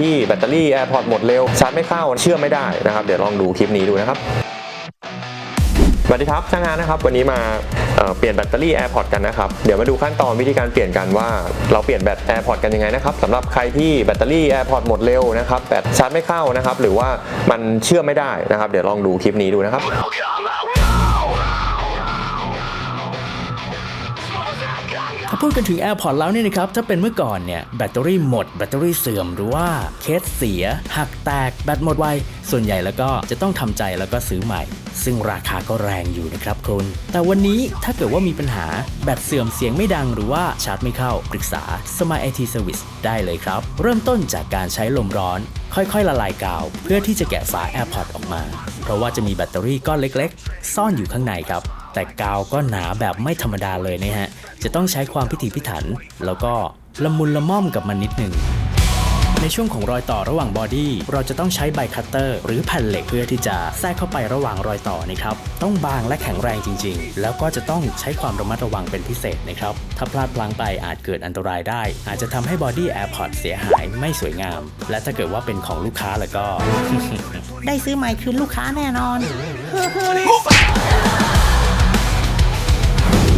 ที่แบตเตอรี่ AirPods หมดเร็วชาร์จไม่เข้าเชื่อมไม่ได้นะครับ เดี๋ยวลองดูคลิปนี้ดูนะครับสวัสดีครับช่างงานนะครับ วันนี้มาเเปลี่ยนแบตเตอรี่ AirPods กันนะครับ เดี๋ยวมาดูขั้นตอนวิธีการเปลี่ยนกันว่าเราเปลี่ยนแบต AirPods กันยังไงนะครับสำหรับใครที่แบตเตอรี่ AirPods หมดเร็วนะครับแบตชาร์จไม่เข้านะครับ หรือว่ามันเชื่อมไม่ได้นะครับ เดี๋ยวลองดูคลิปนี้ดูนะครับ ถ้าพูดกันถึง AirPods แล้วเนี่ยนะครับถ้าเป็นเมื่อก่อนเนี่ยแบตเตอรี่หมด แบตเตอรี่เสื่อมหรือว่าเคสเสีย หักแตกแบตหมดไว ส่วนใหญ่แล้วก็จะต้องทำใจแล้วก็ซื้อใหม่ ซึ่งราคาก็แรงอยู่นะครับคุณ แต่วันนี้ถ้าเกิดว่ามีปัญหาแบตเสื่อมเสียงไม่ดังหรือว่าชาร์จไม่เข้าปรึกษา Smart IT Service ได้เลยครับ เริ่มต้นจากการใช้ลมร้อน ค่อยๆ ละลายกาว เพื่อที่จะแกะฝา AirPods ออกมา เพราะว่าจะมีแบตเตอรี่ก้อนเล็ก ๆ ซ่อนอยู่ข้างในครับ แต่กาวก็หนาแบบไม่ธรรมดาเลยนะฮะ จะต้องใช้ความพิถีพิถัน แล้วก็ละมุนละม่อมกับมันนิดหนึ่งในช่วงของรอยต่อระหว่างบอดี้เราจะต้องใช้ใบคัตเตอร์ หรือแผ่นเหล็กเพื่อที่จะแทรกเข้าไประหว่างรอยต่อนะครับ ต้องบางและแข็งแรงจริง ๆ แล้วก็จะต้องใช้ความระมัดระวังเป็นพิเศษนะครับ ถ้าพลาดพลั้งไปอาจเกิดอันตรายได้ อาจจะทำให้บอดี้ AirPods เสียหายไม่สวยงาม และถ้าเกิดว่าเป็นของลูกค้าแล้วก็ ได้ซื้อใหม่คืนลูกค้าแน่นอน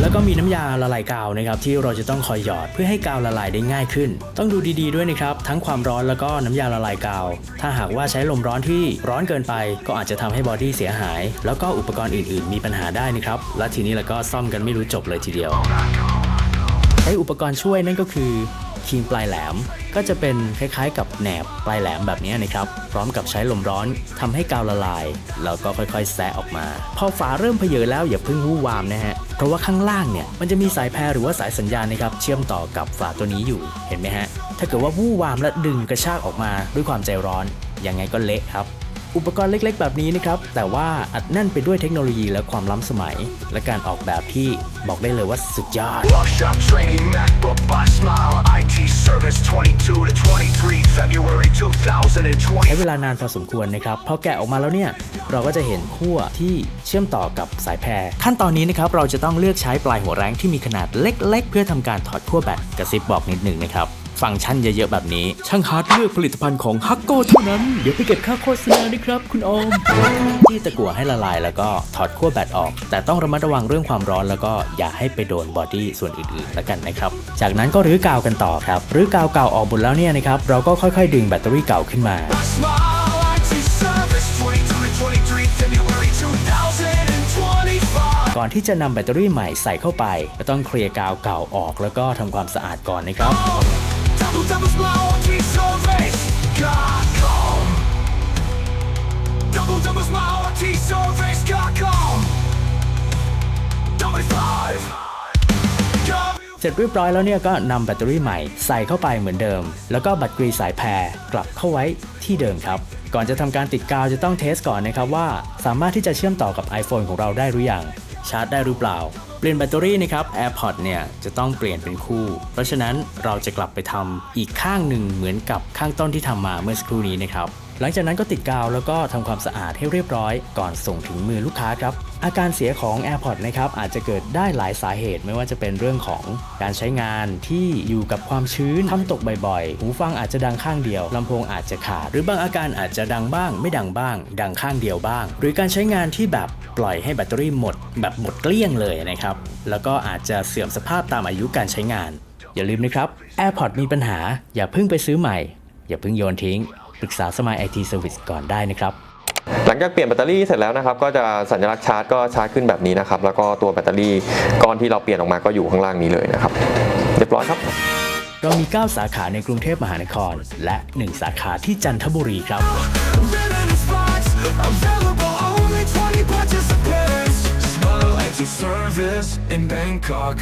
แล้วก็มีน้ำยาละลายกาวนะครับที่เราจะต้องคอยหยอดเพื่อให้กาวละลายได้ง่ายขึ้น ต้องดูดีๆด้วยนะครับทั้งความร้อนแล้วก็น้ำยาละลายกาว ถ้าหากว่าใช้ลมร้อนที่ร้อนเกินไป ก็อาจจะทำให้บอดี้เสียหาย แล้วก็อุปกรณ์อื่นๆ มีปัญหาได้นะครับและทีนี้เราก็ซ่อมกันไม่รู้จบเลยทีเดียวใช้อุปกรณ์ช่วยนั่นก็คือ ครีมปลายแหลม ก็จะเป็นคล้ายๆ กับแหนบปลายแหลมแบบนี้นะครับ พร้อมกับใช้ลมร้อนทำให้กาวละลาย แล้วก็ค่อยๆ แซะออกมา พอฝาเริ่มเพเยอแล้วอย่าเพิ่งวู่วามนะฮะ เพราะว่าข้างล่างเนี่ยมันจะมีสายแพรหรือว่าสายสัญญาณนะครับเชื่อมต่อกับฝาตัวนี้อยู่ เห็นไหมฮะ ถ้าเกิดว่าวู่วามและดึงกระชากออกมาด้วยความใจร้อน ยังไงก็เละครับ อุปกรณ์เล็กๆ แบบนี้นะครับ แต่ว่าอัดแน่นไปด้วยเทคโนโลยีและความล้ำสมัย และการออกแบบที่บอกได้เลยว่าสุดยอด Workshop training, MacBook by Smile, IT service 22 to 23, February 2020. ใช้เวลานานพอสมควรนะครับพอแกะออกมาแล้วเนี่ย เราก็จะเห็นขั้วที่เชื่อมต่อกับสายแพร ขั้นตอนนี้นะครับ เราจะต้องเลือกใช้ปลายหัวแรงที่มีขนาดเล็ก ๆ เพื่อทำการถอดขั้วแบตกระซิบบอกนิดหนึ่งนะครับ ฟังก์ชันเยอะๆแบบนี้ ช่างฮาร์ดเลือกผลิตภัณฑ์ของฮักโก้เท่านั้น เดี๋ยวไปเก็บค่าโฆษณาด้วยครับคุณออมที่ตะกั่วให้ละลายแล้วก็ถอดขั้วแบตออก แต่ต้องระมัดระวังเรื่องความร้อนแล้วก็อย่าให้ไปโดนบอดี้ส่วนอื่นๆแล้วกันนะครับ จากนั้นก็รื้อกาวกันต่อครับรื้อกาวเก่าออกหมดแล้วเนี่ยนะครับเราก็ค่อยๆ ดึงแบตเตอรี่เก่าขึ้นมา Smile, IT service 22 to 23, February 2025. ก่อนที่จะนำแบตเตอรี่ใหม่ใส่เข้าไป ก็ต้องเคลียร์กาวเก่าออกแล้วก็ทำความสะอาดก่อนนะครับ เสร็จเรียบร้อยแล้วเนี่ยก็นำแบตเตอรี่ใหม่ใส่เข้าไปเหมือนเดิม แล้วก็บัตรกรีสายแพรกลับเข้าไว้ที่เดิมครับ ก่อนจะทำการติดกาวจะต้องเทสก่อนนะครับว่า สามารถที่จะเชื่อมต่อกับ iPhone ของเราได้หรือยังชาร์จได้หรือเปล่า เปลี่ยนแบตเตอรี่นะครับ AirPods เนี่ยจะต้องเปลี่ยนเป็นคู่ เพราะฉะนั้นเราจะกลับไปทำอีกข้างหนึ่งเหมือนกับข้างต้นที่ทำมาเมื่อสักครู่นี้นะครับ หลังจากนั้นก็ติดกาวแล้วก็ทำความสะอาดให้เรียบร้อย ก่อนส่งถึงมือลูกค้าครับ อาการเสียของ AirPods นะครับอาจจะเกิดได้หลายสาเหตุไม่ว่าจะเป็นเรื่องของการใช้งานที่อยู่กับความชื้นทำตกบ่อยๆ หูฟังอาจจะดังข้างเดียวลำโพงอาจจะขาด หรือบางอาการอาจจะดังบ้าง ไม่ดังบ้าง ดังข้างเดียวบ้าง หรือการใช้งานที่แบบปล่อยให้แบตเตอรี่หมด แบบหมดเกลี้ยงเลยนะครับแล้วก็อาจจะเสื่อมสภาพตามอายุการใช้งาน อย่าลืมนะครับ AirPods มีปัญหาอย่าเพิ่งไปซื้อใหม่ อย่าเพิ่งโยนทิ้ง ปรึกษาสมายไอทีเซอร์วิสก่อนได้นะครับ หลังจากเปลี่ยนแบตเตอรี่เสร็จแล้วนะครับ ก็จะสัญลักษณ์ชาร์จก็ชาร์จขึ้นแบบนี้นะครับ แล้วก็ตัวแบตเตอรี่ก้อนที่เราเปลี่ยนออกมาก็อยู่ข้างล่างนี้เลยนะครับ เรียบร้อยครับ เรามี 9 สาขาในกรุงเทพมหานคร และ 1 สาขาที่จันทบุรีครับ Limited spots available, only 20 participants. Smile IT service in Bangkok.